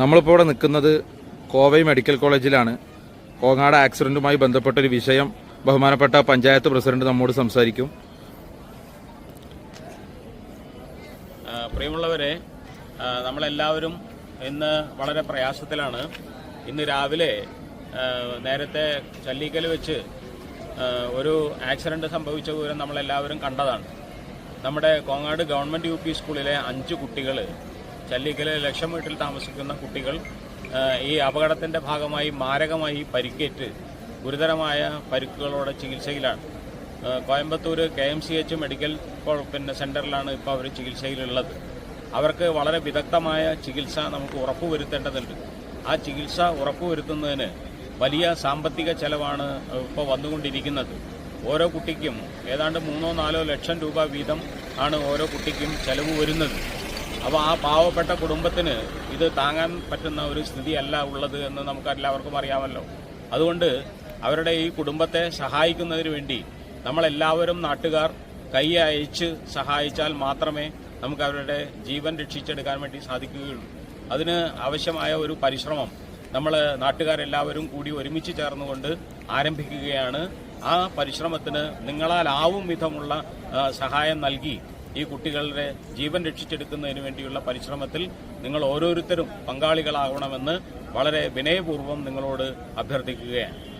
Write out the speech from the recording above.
നമ്മളിപ്പോൾ ഇവിടെ നിൽക്കുന്നത് കോവൈ മെഡിക്കൽ കോളേജിലാണ്. കോങ്ങാട് ആക്സിഡന്റുമായി ബന്ധപ്പെട്ടൊരു വിഷയം. ബഹുമാനപ്പെട്ട പഞ്ചായത്ത് പ്രസിഡന്റ് നമ്മോട് സംസാരിക്കും. പ്രിയമുള്ളവരെ നമ്മളെല്ലാവരും ഇന്ന് വളരെ പ്രയാസത്തിലാണ്. ഇന്ന് രാവിലെ നേരത്തെ ചല്ലിക്കൽ വെച്ച് ഒരു ആക്സിഡന്റ് സംഭവിച്ച വിവരം നമ്മളെല്ലാവരും കണ്ടതാണ്. നമ്മുടെ കോങ്ങാട് ഗവൺമെന്റ് യു പി സ്കൂളിലെ അഞ്ച് കുട്ടികൾ ചല്ലിക്കലെ ലക്ഷം വീട്ടിൽ താമസിക്കുന്ന കുട്ടികൾ ഈ അപകടത്തിന്റെ ഭാഗമായി മാരകമായി പരിക്കേറ്റ് ഗുരുതരമായ പരിക്കുകളോടെ ചികിത്സയിലാണ്. Coimbatore K M C H medical പിന്നെ സെന്ററിലാണ് ഇപ്പോൾ അവർ ചികിത്സയിലുള്ളത്. അവർക്ക് വളരെ വിദഗ്ധമായ ചികിത്സ നമുക്ക് ഉറപ്പുവരുത്തേണ്ടതുണ്ട്. ആ ചികിത്സ ഉറപ്പുവരുത്തുന്നതിന് വലിയ സാമ്പത്തിക ചെലവാണ് ഇപ്പോൾ വന്നുകൊണ്ടിരിക്കുന്നത്. ഓരോ കുട്ടിക്കും ഏതാണ്ട് മൂന്നോ നാലോ ലക്ഷം രൂപ വീതം ആണ് ഓരോ കുട്ടിക്കും ചെലവ് വരുന്നത്. അപ്പോൾ ആ പാവപ്പെട്ട കുടുംബത്തിന് ഇത് താങ്ങാൻ പറ്റുന്ന ഒരു സ്ഥിതിയല്ല ഉള്ളത് എന്ന് നമുക്ക് എല്ലാവർക്കും അറിയാമല്ലോ. അതുകൊണ്ട് അവരുടെ ഈ കുടുംബത്തെ സഹായിക്കുന്നതിന് വേണ്ടി നമ്മളെല്ലാവരും നാട്ടുകാർ കൈ അയച്ച് സഹായിച്ചാൽ മാത്രമേ നമുക്ക് അവരുടെ ജീവൻ രക്ഷിച്ചെടുക്കാൻ വേണ്ടി സാധിക്കുകയുള്ളൂ. അതിന് ആവശ്യമായ ഒരു പരിശ്രമം നമ്മൾ നാട്ടുകാരെല്ലാവരും കൂടി ഒരുമിച്ച് ചേർന്നുകൊണ്ട് ആരംഭിക്കുകയാണ്. ആ പരിശ്രമത്തിന് നിങ്ങളാലാവും വിധമുള്ള സഹായം നൽകി ഈ കുട്ടികളുടെ ജീവൻ രക്ഷിച്ചെടുക്കുന്നതിന് വേണ്ടിയുള്ള പരിശ്രമത്തിൽ നിങ്ങൾ ഓരോരുത്തരും പങ്കാളികളാകണമെന്ന് വളരെ വിനയപൂർവം നിങ്ങളോട് അഭ്യർത്ഥിക്കുകയാണ്.